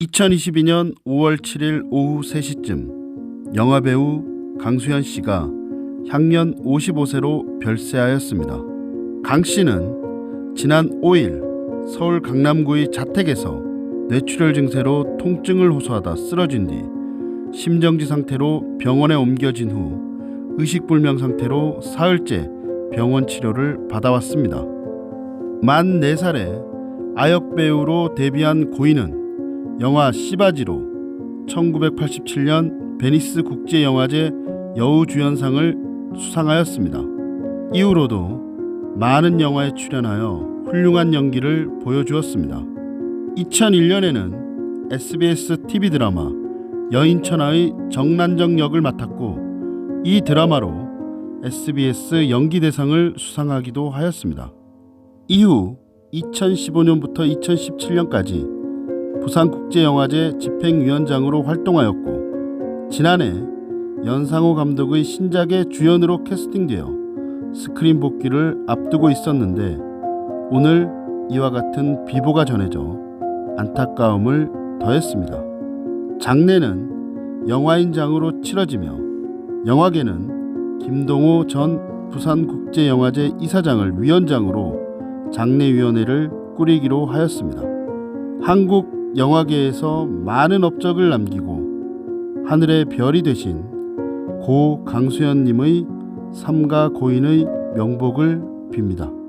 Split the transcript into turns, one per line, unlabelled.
2022년 5월 7일 오후 3시쯤 영화배우 강수현 씨가 향년 55세로 별세하였습니다. 강 씨는 지난 5일 서울 강남구의 자택에서 뇌출혈 증세로 통증을 호소하다 쓰러진 뒤 심정지 상태로 병원에 옮겨진 후 의식불명 상태로 사흘째 병원 치료를 받아왔습니다. 만 4살에 아역 배우로 데뷔한 고인은 영화 시바지로 1987년 베니스 국제영화제 여우주연상을 수상하였습니다. 이후로도 많은 영화에 출연하여 훌륭한 연기를 보여주었습니다. 2001년에는 SBS TV 드라마 여인천하의 정난정 역을 맡았고 이 드라마로 SBS 연기대상을 수상하기도 하였습니다. 이후 2015년부터 2017년까지 부산국제영화제 집행위원장으로 활동하였고 지난해 연상호 감독의 신작의 주연으로 캐스팅되어 스크린 복귀를 앞두고 있었는데 오늘 이와 같은 비보가 전해져 안타까움을 더했습니다. 장례는 영화인장으로 치러지며 영화계는 김동호 전 부산국제영화제 이사장을 위원장으로 장례위원회를 꾸리기로 하였습니다. 한국 영화계에서 많은 업적을 남기고 하늘의 별이 되신 고 강수현님의 삼가 고인의 명복을 빕니다.